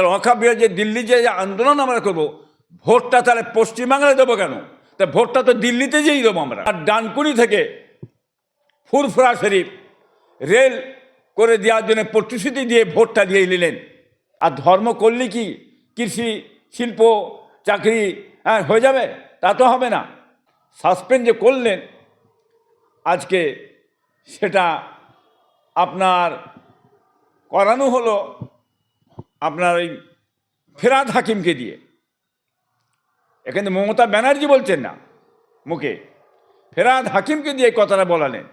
তাহলে অখাপ বিরোধী যে দিল্লি যে আন্দোলন আমরা করব, ভোটটা তাহলে পশ্চিমবাংলায় দেবো কেন? তা ভোটটা তো দিল্লিতে যেই দেবো আমরা। আর ডানকুনি থেকে ফুরফুরা শরীফ রেল করে দেওয়ার জন্য প্রতিশ্রুতি দিয়ে ভোটটা দিয়ে নিলেন। আর ধর্ম করলে কি কৃষি, শিল্প, চাকরি হ্যাঁ হয়ে যাবে? তা তো হবে না। সাসপেন্ড যে করলেন, আজকে সেটা আপনার করানো হলো আপনার ওই ফেরাদ হাকিমকে দিয়ে। এখানে মমতা ব্যানার্জি বলছেন না মুখে ফেরাদ হাকিমকে দিয়ে কথাটা বলালেন।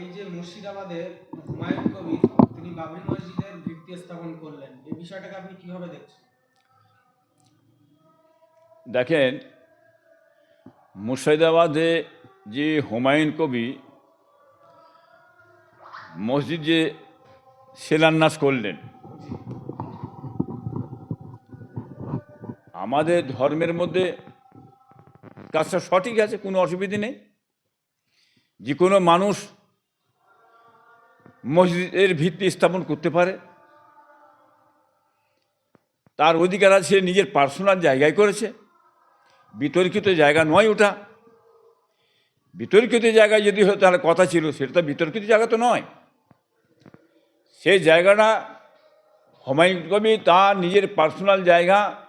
এই যে মুর্শিদাবাদে হুমায়ুন কবির তিনি বাবরি মসজিদের ভিত্তি স্থাপন করলেন এই বিষয়টাকে আপনি কীভাবে দেখছেন? দেখেন মুর্শিদাবাদে যে হুমায়ুন কবি মসজিদ যে শিলান্যাস করলেন আমাদের ধর্মের মধ্যে কাজটা সঠিক আছে, কোনো অসুবিধে নেই। যে কোনো মানুষ মসজিদের ভিত্তি স্থাপন করতে পারে। তার অধিকার আছে নিজের পার্সোনাল জায়গায় করেছে। বিতর্কিত জায়গা নয় ওটা। বিতর্কিত জায়গায় যদি হতো, তাহলে কথা ছিল, সেটা তো বিতর্কিত জায়গা তো নয়। সেই জায়গাটা হুমায়ুন কবি তার নিজের পার্সোনাল জায়গা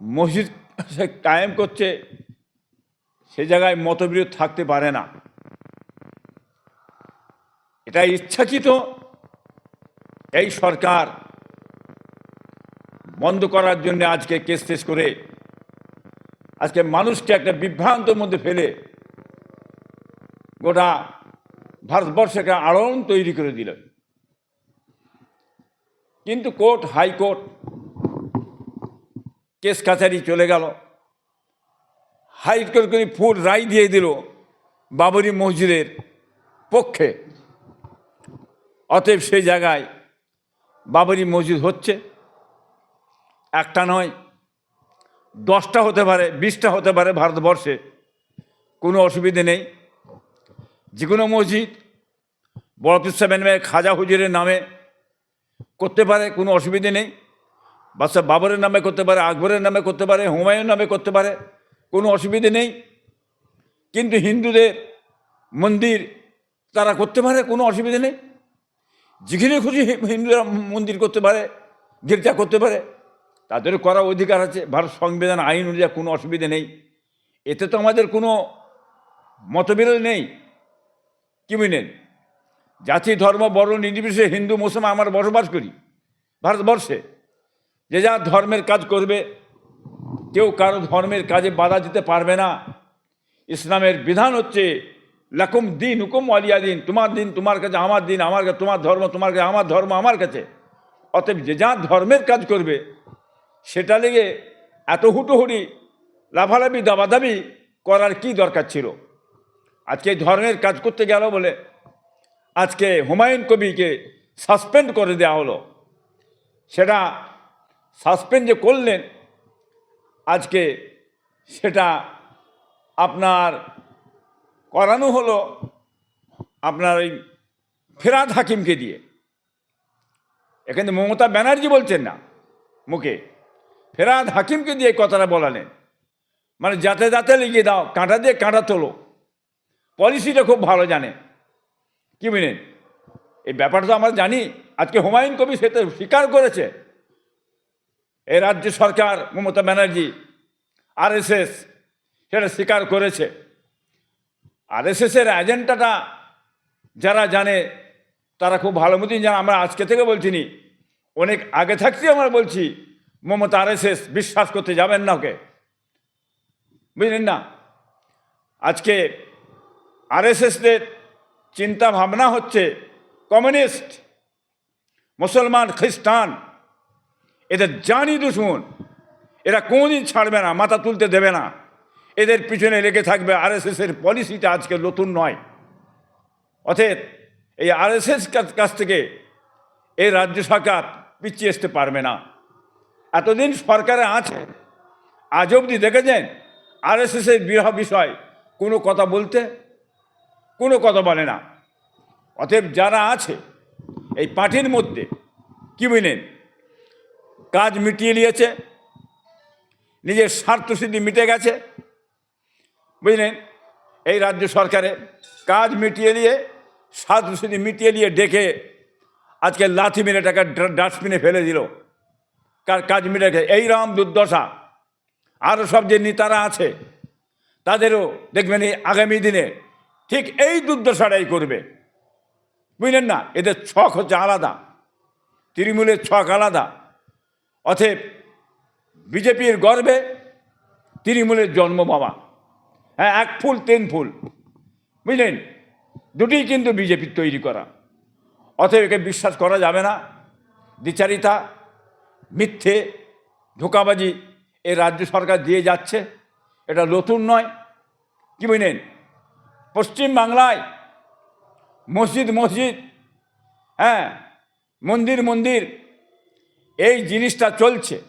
মসজিদ কায়েম করছে, সে জায়গায় মতবিরোধ থাকতে পারে না। এটা ইচ্ছাকৃত। এই সরকার বন্ধ করার জন্য আজকে কেস টেস করে, আজকে মানুষকে একটা বিভ্রান্তের মধ্যে ফেলে গোটা ভারতবর্ষে একটা আলোড়ন তৈরি করে দিল। কিন্তু কোর্ট, হাইকোর্ট কেস কাছারি চলে গেল। হাইকোর্ট করে ফুল রায় দিয়ে দিল বাবরি মসজিদের পক্ষে। অতএব সেই জায়গায় বাবরি মসজিদ হচ্ছে। একটা নয়, দশটা হতে পারে, বিশটা হতে পারে ভারতবর্ষে। কোনো অসুবিধে নেই। যে কোনো মসজিদ বড় পিসাবেন খাজা হুজুরের নামে করতে পারে, কোনো অসুবিধে নেই। বাদশাহ বাবরের নামে করতে পারে, আকবরের নামে করতে পারে হুমায়ুন নামে করতে পারে, কোনো অসুবিধে নেই। কিন্তু হিন্দুদের মন্দির তারা করতে পারে, কোনো অসুবিধে নেই। যেখানে খুশি হিন্দুরা মন্দির করতে পারে, গির্জা করতে পারে, তাদের করার অধিকার আছে, ভারত সংবিধান, আইন অনুযায়ী কোনো অসুবিধে নেই। এতে তো আমাদের কোনো মতবিরোধ নেই। কি বুঝলেন? জাতি, ধর্ম, বর্ণ, নির্বিশেষে হিন্দু, মুসলমান, আমরা বসবাস করি, ভারতবর্ষে। যে যা ধর্মের কাজ করবে, কেউ কারও ধর্মের কাজে বাধা দিতে পারবে না। ইসলামের বিধান হচ্ছে, লাকুম দিন হুকুম আলিয়া দিন, তোমার দিন তোমার কাছে, আমার দিন আমার কাছে, তোমার ধর্ম তোমার কাছে, আমার ধর্ম আমার কাছে। অতএব যে যা ধর্মের কাজ করবে, সেটা লেগে এত হুটোহুটি, লাফালাফি, দাবাদাবি করার কি দরকার ছিল? আজকে ধর্মের কাজ করতে গেল বলে আজকে হুমায়ুন কবিকে সাসপেন্ড করে দেওয়া হলো। সেটা সাসপেন্ড যে করলেন, আজকে সেটা আপনার করানো হলো আপনার ওই ফেরাদ হাকিমকে দিয়ে। এখানে মমতা ব্যানার্জি বলছেন না, মুখে। ফেরাদ হাকিমকে দিয়ে কথাটা বলালেন। মানে যাতে যাতে লিখিয়ে দাও, কাঁটা দিয়ে কাঁটা তোলো। পলিসিটা খুব ভালো জানে। কি বুঝলেন এই ব্যাপারটা তো আমরা জানি। আজকে হুমায়ুন কবি সেটা স্বীকার করেছে। এই রাজ্য সরকার মমতা ব্যানার্জি, আরএসএস, সেটা স্বীকার করেছে। আরএসএসের এজেন্ডাটা যারা জানে, তারা খুব ভালো মতোই জানে। আমরা আজকে থেকে বলছি নি, অনেক আগে থাকতেই আমরা বলছি, মমতা আরএসএস বিশ্বাস করতে যাবেন না ওকে। বুঝলেন না? আজকে আরএসএসদের চিন্তা ভাবনা হচ্ছে কমিউনিস্ট, মুসলমান, খ্রিস্টান এদের জানি দুশ্মন এরা কোনোদিন ছাড়বে না, মাথা তুলতে দেবে না। এদের পিছনে লেগে থাকবে আরএসএসের পলিসিটা আজকে নতুন নয়। অতএব এই আরএসএস কাছ থেকে এই রাজ্য সরকার পিছিয়ে আসতে পারবে না। এতদিন সরকারে আছে, আজ অবধি দেখেছেন আরএসএসের বিরহ বিষয় কোনো কথা বলতে, কোনো কথা বলে না। অতএব যারা আছে, এই পার্টির মধ্যে কি বুঝলেন কাজ মিটিয়ে নিয়েছে, নিজের স্বার্থ সিদ্ধি মিটে গেছে। বুঝলেন? এই রাজ্য সরকারে কাজ মিটিয়ে নিয়ে স্বার্থ সিদ্ধি মিটিয়ে নিয়ে ডেকে আজকে লাথি মেরে টাকা ডাস্টবিনে ফেলে দিল। কার কাজ মিটে গেছে? এইরকম দুর্দশা। আরও সব যে নেতারা আছে, তাদেরও দেখবেন এই আগামী দিনে ঠিক এই দুর্দশাটাই করবে। বুঝলেন না? এদের ছক হচ্ছে আলাদা। তৃণমূলের ছক আলাদা। অতএব বিজেপির গর্বে তৃণমূলের জন্ম হ্যাঁ এক ফুল, তিন ফুল। বুঝলেন? দুটিই কিন্তু বিজেপির তৈরি করা। অতএব একে বিশ্বাস করা যাবে না। দ্বিচারিতা, মিথ্যে, ধোকাবাজি এ রাজ্য সরকার দিয়ে যাচ্ছে। এটা নতুন নয়। কি বুঝলেন? পশ্চিম বাংলায় মসজিদ মসজিদ হ্যাঁ মন্দির মন্দির এই জিনিসটা চলছে।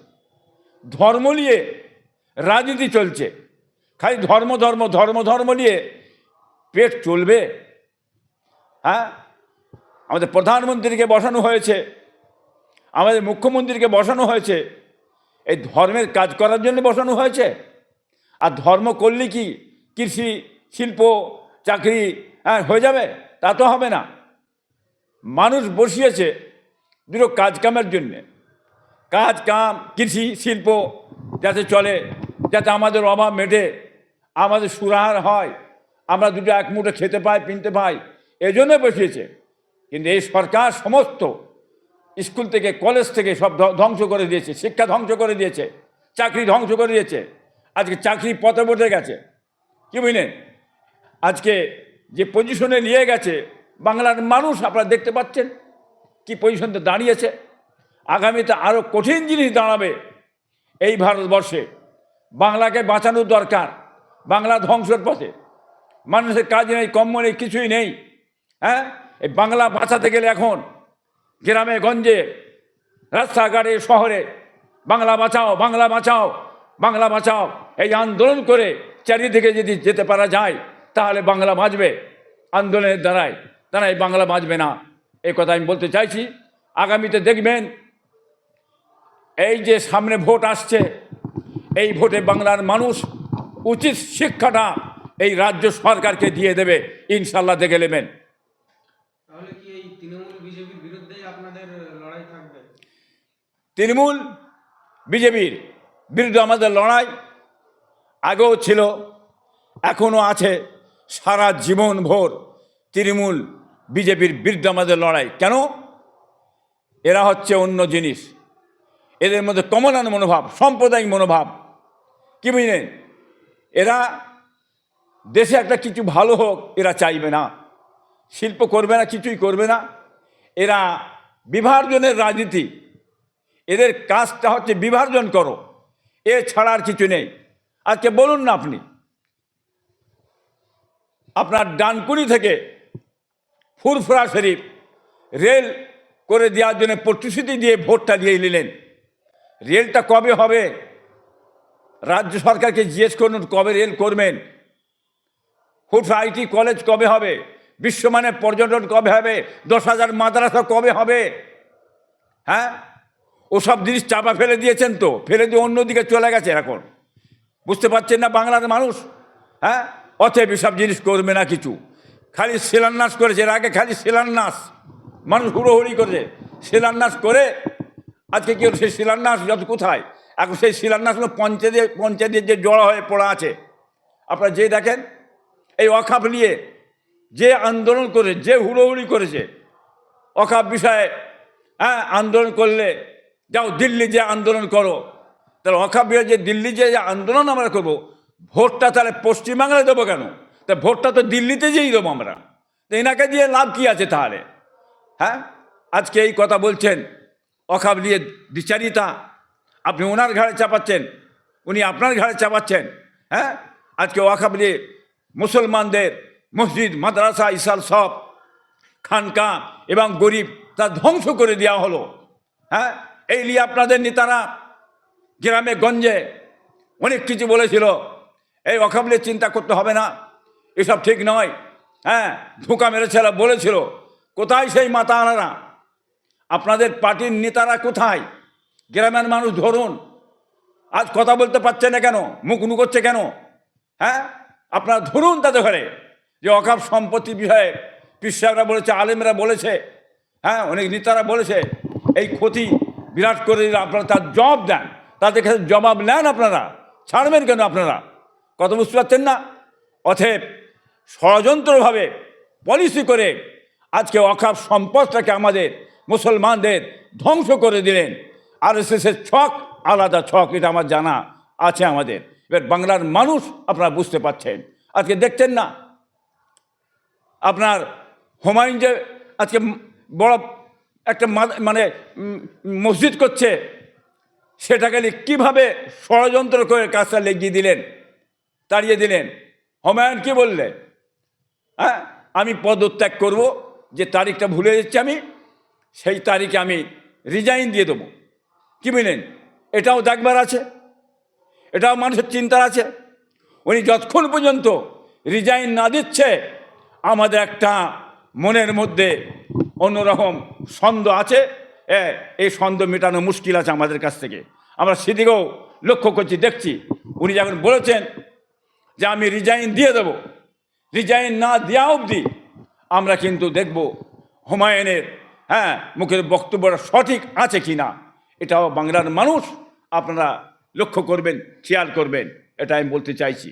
ধর্ম নিয়ে রাজনীতি চলছে। খালি ধর্ম ধর্ম ধর্ম ধর্ম নিয়ে পেট চলবে। হ্যাঁ? আমাদের প্রধানমন্ত্রীকে বসানো হয়েছে। আমাদের মুখ্যমন্ত্রীকে বসানো হয়েছে। এই ধর্মের কাজ করার জন্য বসানো হয়েছে। আর ধর্ম করলে কি কৃষি, শিল্প, চাকরি হ্যাঁ হয়ে যাবে? তা তো হবে না। মানুষ বসিয়েছে দুটো কাজকামের জন্যে। কাজ, কাম, কৃষি, শিল্প, যাতে চলে, যাতে আমাদের অভাব মেটে, আমাদের সুরাহার হয়, আমরা দুটো এক মুঠো খেতে পাই পিনতে পাই, এজন্য বসিয়েছে। কিন্তু এই সরকার সমস্ত স্কুল থেকে, কলেজ থেকে সব ধ্ব- ধ্বংস করে দিয়েছে, শিক্ষা ধ্বংস করে দিয়েছে, চাকরি ধ্বংস করে দিয়েছে। আজকে চাকরি পথে পথে গেছে। কি বুঝলেন? আজকে যে পজিশনে নিয়ে গেছে, বাংলার মানুষ আপনারা দেখতে পাচ্ছেন, কি পজিশনতে দাঁড়িয়েছে। আগামীতে আরও কঠিন জিনিস দাঁড়াবে এই ভারতবর্ষে। বাংলাকে বাঁচানোর দরকার। বাংলা ধ্বংসের পথে। মানুষের কাজ নেই কম্ম নেই, কিছুই নেই। হ্যাঁ? এই বাংলা বাঁচাতে গেলে এখন গ্রামে, গঞ্জে, রাস্তাঘাটে, শহরে বাংলা বাঁচাও বাংলা বাঁচাও বাংলা বাঁচাও। এই আন্দোলন করে চারিদিকে যদি যেতে পারা যায়, তাহলে বাংলা বাঁচবে। আন্দোলনের দ্বারাই দ্বারাই বাংলা বাঁচবে না। এই কথা আমি বলতে চাইছি। আগামীতে দেখবেন এই যে সামনে ভোট আসছে এই ভোটে বাংলার মানুষ উচিত শিক্ষাটা এই রাজ্য সরকারকে দিয়ে দেবে ইনশাল্লাহ দেখে নেবেন। তৃণমূল বিজেপির বিরুদ্ধে আমাদের লড়াই আগেও ছিল এখনও আছে সারা জীবন ভোর তৃণমূল বিজেপির বিরুদ্ধে আমাদের লড়াই। কেন? এরা হচ্ছে অন্য জিনিস। এদের মধ্যে কমনান মনোভাব, সাম্প্রদায়িক মনোভাব। কি বুঝলেন? এরা দেশে একটা কিছু ভালো হোক, এরা চাইবে না। শিল্প করবে না, কিছুই করবে না। এরা বিভাজনের রাজনীতি। এদের কাজটা হচ্ছে বিভাজন করো। এ ছাড়া আর কিছু নেই। আজকে বলুন না আপনি, আপনার ডানকুনি থেকে ফুরফুরা শরীফ রেল করে দেওয়ার জন্য প্রতিশ্রুতি দিয়ে ভোটটা দিয়ে নিলেন। রেলটা কবে হবে? রাজ্য সরকারকে জিজ্ঞেস করুন, কবে রেল করবেন? ফুট আইটি কলেজ কবে হবে? বিশ্বমানের পর্যটন কবে হবে? দশ হাজার মাদ্রাসা কবে হবে? হ্যাঁ? ওসব জিনিস চাপা ফেলে দিয়েছেন তো, ফেলে দিয়ে অন্যদিকে চলে গেছে এখন। বুঝতে পারছেন না বাংলার মানুষ? হ্যাঁ? অতএব এসব জিনিস করবে না কিছু। খালি শিলান্যাস করেছে, এর আগে খালি শিলান্যাস। মানুষ হুড়োহুড়ি করেছে। শিলান্যাস করে আজকে কি সেই শিলান্যাস? যত কোথায়? এখন সেই শিলান্যাসগুলো পঞ্চায়েতে পঞ্চায়েতের যে জড়া হয়ে পড়া আছে, আপনারা যে দেখেন, এই অখাপ নিয়ে যে আন্দোলন করে, যে হুড়োহুড়ি করেছে, অখাপ বিষয়ে হ্যাঁ আন্দোলন করলে, যাও দিল্লি যে আন্দোলন করো, তাহলে অখাপ বিষয়ে যে দিল্লি যে যে আন্দোলন আমরা করব, ভোটটা তাহলে পশ্চিমবাংলায় দেবো কেন? তা ভোটটা তো দিল্লিতে যেই দেবো আমরা। তো এনাকে দিয়ে লাভ কি আছে তাহলে? হ্যাঁ? আজকে এই কথা বলছেন নিয়ে বিচারিতা। আপনি ওনার ঘাড়ে চাপাচ্ছেন, উনি আপনার ঘাড়ে চাপাচ্ছেন হ্যাঁ? আজকে ওয়াকাব নিয়ে মুসলমানদের মসজিদ, মাদ্রাসা, ইসাল সব, খানকা এবং গরিব তা ধ্বংস করে দেওয়া হলো হ্যাঁ? এই নিয়ে আপনাদের নেতারা গ্রামে, গঞ্জে অনেক কিছু বলেছিল, এই অকাবলে চিন্তা করতে হবে না, এসব ঠিক নয় হ্যাঁ? ধোঁকা মেরেছিল বলেছিল, কোথায় সেই মাতা আনারা আপনাদের পার্টির নেতারা কোথায়? গ্রামের মানুষ ধরুন। আজ কথা বলতে পারছে না কেন? মুখ করছে কেন? হ্যাঁ? আপনারা ধরুন তাদের ঘরে। যে অকাপ সম্পত্তি বিষয়ে পিসাবরা বলেছে, আলেমরা বলেছে হ্যাঁ অনেক নেতারা বলেছে, এই ক্ষতি বিরাট করে আপনারা তার জবাব দেন। তাদের কাছে জবাব নেন আপনারা। ছাড়বেন কেন আপনারা? কত বুঝতে পারছেন না? অথব ষড়যন্ত্রভাবে পলিসি করে আজকে অকাপ সম্পদটাকে আমাদের মুসলমানদের ধ্বংস করে দিলেন। আর এসের ছক আলাদা ছক, এটা আমার জানা আছে আমাদের। এবার বাংলার মানুষ আপনারা বুঝতে পারছেন। আজকে দেখছেন না? আপনার হুমায়ুন যে আজকে বড় একটা মানে মসজিদ করছে, সেটাকে কীভাবে ষড়যন্ত্র করে কাজটা লেগিয়ে দিলেন, তাড়িয়ে দিলেন? হুমায়ুন কি বললে? হ্যাঁ? আমি পদত্যাগ করব, যে তারিখটা ভুলে যাচ্ছি আমি সেই তারিখে আমি রিজাইন দিয়ে দেবো। কি বুঝলেন এটাও দেখবার আছে, এটাও মানুষের চিন্তার আছে। উনি যতক্ষণ পর্যন্ত রিজাইন না দিচ্ছে, আমাদের একটা মনের মধ্যে অন্যরকম সন্দেহ আছে। এই সন্দেহ মেটানো মুশকিল আছে আমাদের কাছ থেকে। আমরা সেদিকেও লক্ষ্য করছি, দেখছি। উনি যখন বলেছেন যে আমি রিজাইন দিয়ে দেব রিজাইন না দেওয়া অবধি আমরা কিন্তু দেখব হুমায়ুনের হ্যাঁ মুখের বক্তব্যটা সঠিক আছে কি না এটাও বাংলার মানুষ আপনারা লক্ষ্য করবেন, খেয়াল করবেন এটা আমি বলতে চাইছি।